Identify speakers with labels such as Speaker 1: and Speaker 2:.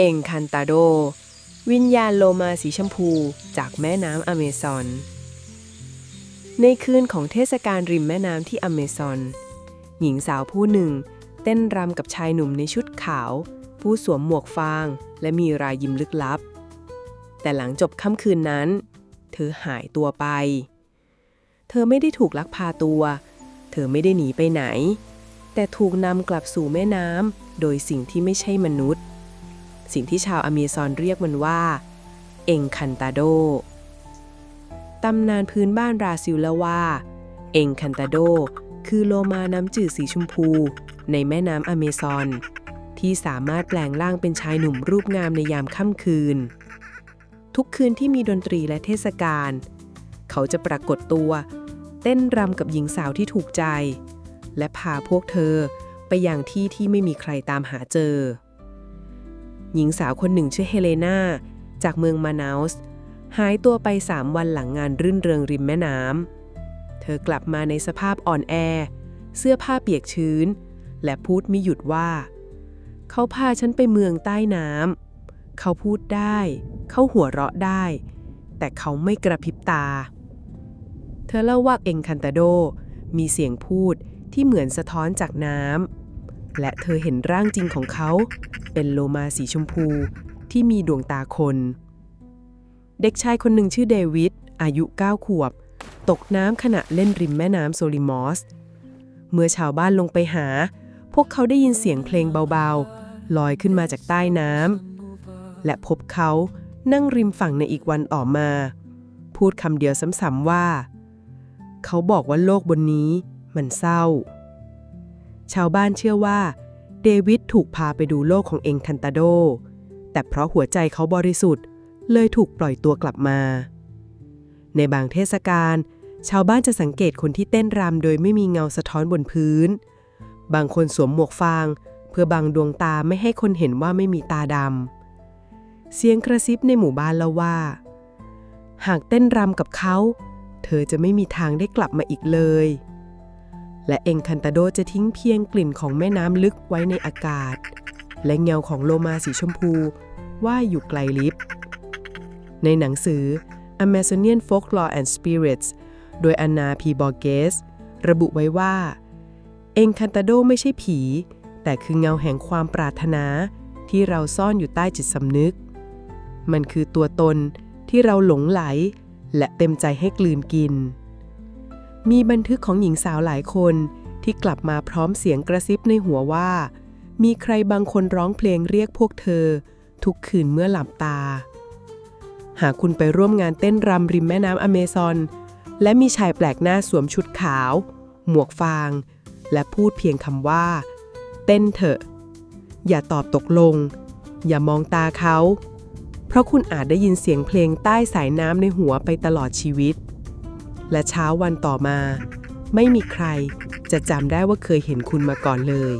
Speaker 1: เองคันตาโด วิญญาณโลมาสีชมพูจากแม่น้ำอเมซอน ในคืนของเทศกาลริมแม่น้ำที่อเมซอน หญิงสาวผู้หนึ่ง เต้นรำกับชายหนุ่มในชุดขาว ผู้สวมหมวกฟาง และมีรายยิ้มลึกลับ แต่หลังจบค่ำคืนนั้น เธอหายตัวไป เธอไม่ได้ถูกลักพาตัว เธอไม่ได้หนีไปไหน แต่ถูกนำกลับสู่แม่น้ำโดยสิ่งที่ไม่ใช่มนุษย์ สิ่งที่ชาวอเมซอนเรียกมันว่า เองคันตาโด ตำนานพื้นบ้านบราซิลเล่าว่า เองคันตาโด คือโลมาน้ำจืดสีชมพู ในแม่น้ำอเมซอน ที่สามารถแปลงร่างเป็นชายหนุ่มรูปงามในยามค่ำคืน ทุกคืนที่มีดนตรีและเทศกาล เขาจะปรากฏตัว เต้นรำกับหญิงสาวที่ถูกใจ และพาพวกเธอไปยังที่ที่ไม่มีใครตามหาเจอ หญิงสาวคนหนึ่งชื่อเฮเลนาจากเมืองมานาสหายตัวไปสามวันหลังงานรื่นเริงริมแม่น้ำ เธอกลับมาในสภาพอ่อนแอ เสื้อผ้าเปียกชื้น และพูดไม่หยุดว่า เขาพาฉันไปเมืองใต้น้ำ เขาพูดได้ เขาหัวเราะได้ แต่เขาไม่กระพริบตา เธอเล่าว่าเองคันตาโด มีเสียงพูดที่เหมือนสะท้อนจากน้ำ และเธอเห็นร่างจริงของเขา เป็นโลมาสีชมพูที่มีดวงตาคน เด็กชายคนหนึ่งชื่อเดวิดอายุ 9 ขวบ ตกน้ำขณะเล่นริมแม่น้ำโซลิมอส เมื่อชาวบ้านลงไปหา พวกเขาได้ยินเสียงเพลงเบาๆ ลอยขึ้นมาจากใต้น้ำและพบเขานั่งริมฝั่งในอีกวันต่อมา พูดคำเดียวซ้ำๆว่า เขาบอกว่าโลกบนนี้มันเศร้า ชาวบ้านเชื่อว่า เดวิดถูกพาไปดูโลกของเองคันตาโด แต่เพราะหัวใจเขาบริสุทธิ์ เลยถูกปล่อยตัวกลับมา ในบางเทศกาลชาวบ้านจะสังเกตคนที่เต้นรำโดยไม่มีเงาสะท้อนบนพื้น บางคนสวมหมวกฟาง เพื่อบังดวงตาไม่ให้คนเห็นว่าไม่มีตาดำเสียงกระซิบในหมู่บ้านเล่าว่า หากเต้นรำกับเขา เธอจะไม่มีทางได้กลับมาอีกเลย และเองคันตาโดจะทิ้งเพียงกลิ่นของแม่น้ำลึกไว้ในอากาศ และเงาของโลมาสีชมพูว่ายอยู่ไกลลิบ ในหนังสือ Amazonian Folklore and Spirits โดยอนนาพีบอร์เกส ระบุไว้ว่า เองคันตาโดไม่ใช่ผี แต่คือเงาแห่งความปรารถนาที่เราซ่อนอยู่ใต้จิตสำนึก มันคือตัวตนที่เราหลงไหล และเต็มใจให้กลืนกิน มีบันทึกของหญิงสาวหลายคนที่กลับมาพร้อมเสียงกระซิบในหัวว่า มีใครบางคนร้องเพลงเรียกพวกเธอ ทุกคืนเมื่อหลับตา หากคุณไปร่วมงานเต้นรำริมแม่น้ำอเมซอน และมีชายแปลกหน้าสวมชุดขาว หมวกฟาง และพูดเพียงคำว่า เต้นเถอะ อย่าตอบตกลง อย่ามองตาเขา เพราะคุณอาจได้ยินเสียงเพลงใต้สายน้ำในหัวไปตลอดชีวิต และเช้าวันต่อมา ไม่มีใครจะจำได้ว่าเคยเห็นคุณมาก่อนเลย